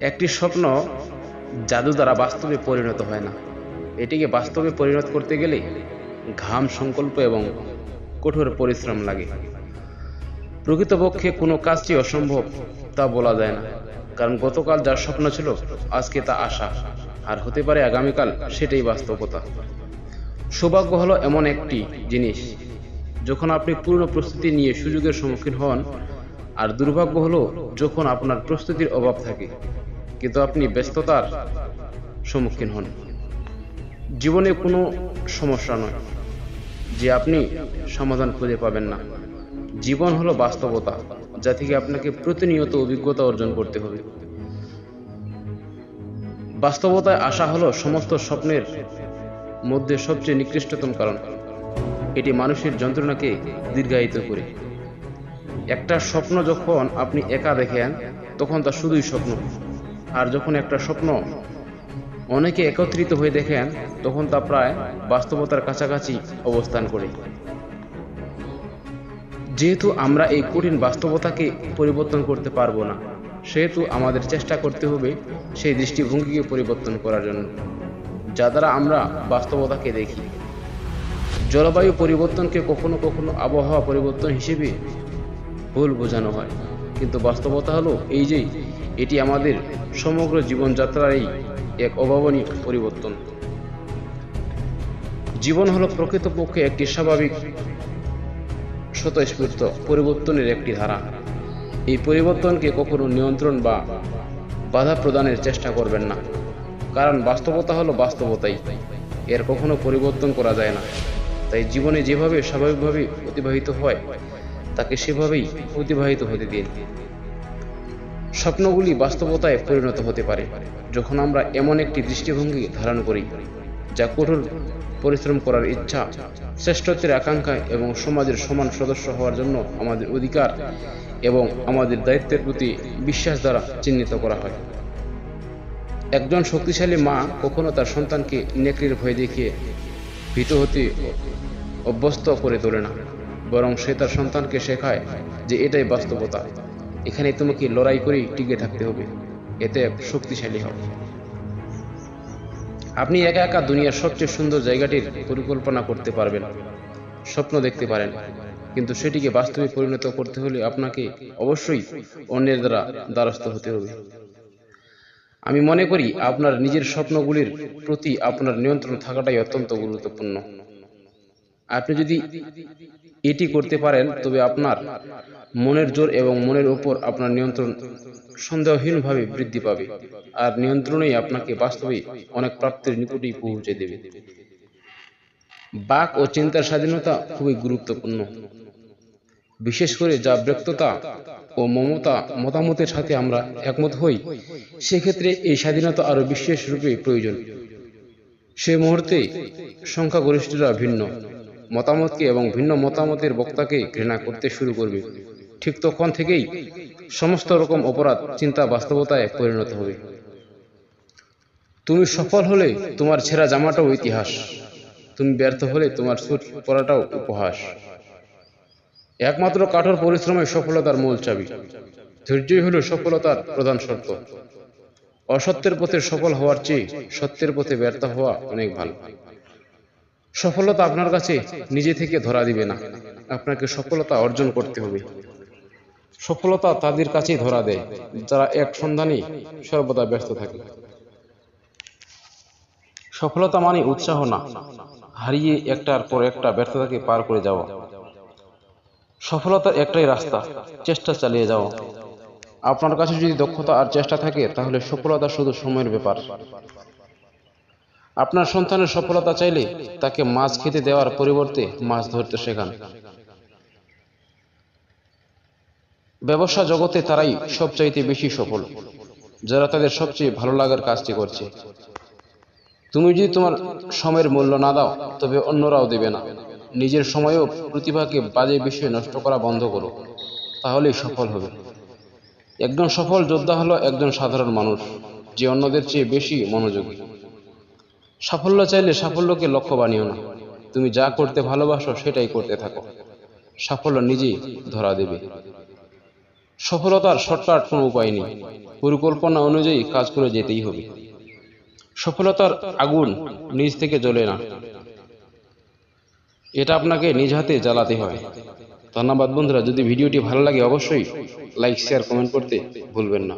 একটি স্বপ্ন জাদু দ্বারা বাস্তবে পরিণত হয় না। এটিকে বাস্তবে পরিণত করতে গেলে ঘাম সংকল্প এবং কঠোর পরিশ্রম লাগে। প্রকৃতপক্ষে কোনো কাজটি অসম্ভব তা বলা যায় না, কারণ গতকাল যার স্বপ্ন ছিল, আজকে তা আশা। আর হতে পারে আগামীকাল সেটাই বাস্তবতা। সৌভাগ্য হলো এমন একটি জিনিস, যখন আপনি পূর্ণ প্রস্তুতি নিয়ে সুযোগের সম্মুখীন হন আর দুর্ভাগ্য হলো, যখন আপনার প্রস্তুতির অভাব থাকে, কিন্তু আপনি ব্যস্ততার সম্মুখীন হন। জীবনে কোনো সমস্যা নয় যে আপনি সমাধান খুঁজে পাবেন না। জীবন হলো বাস্তবতা, যা থেকে আপনাকে প্রতিনিয়ত অভিজ্ঞতা অর্জন করতে হবে। বাস্তবতায় আসা হলো সমস্ত স্বপ্নের মধ্যে সবচেয়ে নিকৃষ্টতম কারণ। এটি মানুষের যন্ত্রণাকে দীর্ঘায়িত করে। একটা স্বপ্ন যখন আপনি একা দেখেন, তখন তা শুধুই স্বপ্ন। আর যখন একটা স্বপ্ন অনেকে একত্রিত হয়ে দেখেন, তখন তা প্রায় বাস্তবতার কাছাকাছি অবস্থান করে। যেহেতু আমরা এই কঠিন বাস্তবতাকে পরিবর্তন করতে পারব না, সেহেতু আমাদের চেষ্টা করতে হবে সেই দৃষ্টিভঙ্গিকে পরিবর্তন করার জন্য, যা দ্বারা আমরা বাস্তবতাকে দেখি। জলবায়ু পরিবর্তনকে কখনো কখনো আবহাওয়া পরিবর্তন হিসেবে ভুল বোঝানো হয়। কিন্তু বাস্তবতা হলো এই যে, এটি আমাদের সমগ্র জীবনযাত্রারই এক অভাবনীয় পরিবর্তন। জীবন হলো প্রকৃতপক্ষে একটি স্বাভাবিক স্বতঃস্ফূর্ত পরিবর্তনের একটি ধারা। এই পরিবর্তনকে কখনো নিয়ন্ত্রণ বা বাধা প্রদানের চেষ্টা করবেন না। কারণ বাস্তবতা হলো বাস্তবতাই। এর কখনো পরিবর্তন করা যায় না। তাই জীবনে যেভাবে স্বাভাবিকভাবে অতিবাহিত হয় তাকে সেভাবেই অতিবাহিত হতে দিন স্বপ্নগুলি বাস্তবতায় পরিণত হতে পারে, যখন আমরা এমন একটি দৃষ্টিভঙ্গি ধারণ করি, যা কঠোর পরিশ্রম করার ইচ্ছা, শ্রেষ্ঠত্বের আকাঙ্ক্ষা এবং সমাজের সমান সদস্য হওয়ার জন্য আমাদের অধিকার এবং আমাদের দায়িত্বের প্রতি বিশ্বাস দ্বারা চিহ্নিত করা হয়। একজন শক্তিশালী মা কখনো তার সন্তানকে নেকড়ির ভয় দেখিয়ে ভীত হতে অভ্যস্ত করে তোলে না। বরং সে তার সন্তানকে শেখায় যে এটাই বাস্তবতা। এখানে তোমাকে লড়াই করেই টিকে থাকতে হবে। এতে শক্তিশালী হবে আপনি একা একা দুনিয়ার সবচেয়ে সুন্দর জায়গাটির পরিকল্পনা করতে পারবেন, স্বপ্ন দেখতে পারেন। কিন্তু সেটিকে বাস্তবে পরিণত করতে হলে আপনাকে অবশ্যই অন্যের দ্বারা দ্বারস্থ হতে হবে। আমি মনে করি আপনার নিজের স্বপ্নগুলির প্রতি আপনার নিয়ন্ত্রণ থাকাটাই অত্যন্ত গুরুত্বপূর্ণ। আপনি যদি এটি করতে পারেন, তবে আপনার মনের জোর এবং মনের উপর আপনার নিয়ন্ত্রণ সন্দেহহীনভাবে বৃদ্ধি পাবে। আর নিয়ন্ত্রণেই আপনাকে বাস্তবে অনেক প্রাপ্তির নিকটেই পৌঁছে দেবে। বাক ও চিন্তার স্বাধীনতা খুবই গুরুত্বপূর্ণ। বিশেষ করে যা ব্যক্ততা ও মমতা মতামতের সাথে আমরা একমত হই, সেক্ষেত্রে এই স্বাধীনতা আরও বিশেষ রূপে প্রয়োজন। সে মুহূর্তে সংখ্যাগরিষ্ঠরা ভিন্ন। মতামতকে এবং ভিন্ন মতামতের বক্তাকে ঘৃণা করতে শুরু করবে। ঠিক তখন থেকেই সমস্ত রকম অপরাধ চিন্তা বাস্তবতায় পরিণত হবে। তুমি সফল হলে তোমার ছেঁড়া জামাটাও ইতিহাস। তুমি ব্যর্থ হলে তোমার সুট পরাটাও উপহাস। একমাত্র কাঠোর পরিশ্রমে সফলতার মূল চাবি। ধৈর্যই হলো সফলতার প্রধান শর্ত। অসত্যের পথে সফল হওয়ার চেয়ে সত্যের পথে ব্যর্থ হওয়া অনেক ভালো। সফলতা আপনার কাছে নিজে থেকে ধরা দিবে না। আপনাকে সফলতা অর্জন করতে হবে। সফলতা তাদের কাছেই ধরা দেয়, যারা এক সন্ধানে সর্বদা ব্যস্ত থাকে। সফলতা মানে উৎসাহ না, হারিয়ে একটার পর একটা ব্যর্থতাকে পার করে যাওয়া। সফলতার একটাই রাস্তা, চেষ্টা চালিয়ে যাওয়া। আপনার কাছে যদি দক্ষতা আর চেষ্টা থাকে, তাহলে সফলতা শুধু সময়ের ব্যাপার। আপনার সন্তানের সফলতা চাইলে তাকে মাছ খেতে দেওয়ার পরিবর্তে মাছ ধরতে শেখান। ব্যবসা জগতে তারাই সবচাইতে বেশি সফল, যারা তাদের সবচেয়ে ভালো লাগার কাজটি করছে। তুমি যদি তোমার সময়ের মূল্য না দাও, তবে অন্যরাও দেবে না। নিজের সময়ও প্রতিভাকে বাজে বিষয়ে নষ্ট করা বন্ধ করো, তাহলেই সফল হবে। একজন সফল যোদ্ধা হলো একজন সাধারণ মানুষ, যে অন্যদের চেয়ে বেশি মনোযোগী। সাফল্য চাইলে সাফল্যকে লক্ষ্য বানিও না। তুমি যা করতে ভালোবাসো সেটাই করতে থাকো। সাফল্য নিজেই ধরা দেবে। সফলতার শর্টকাট কোনো উপায় নেই। পরিকল্পনা অনুযায়ী কাজ করে যেতেই হবে। সফলতার আগুন নিজ থেকে জ্বলে না। এটা আপনাকে নিজ হাতে জ্বালাতে হয় ধন্যবাদ বন্ধুরা। যদি ভিডিওটি ভালো লাগে অবশ্যই লাইক, শেয়ার, কমেন্ট করতে ভুলবেন না।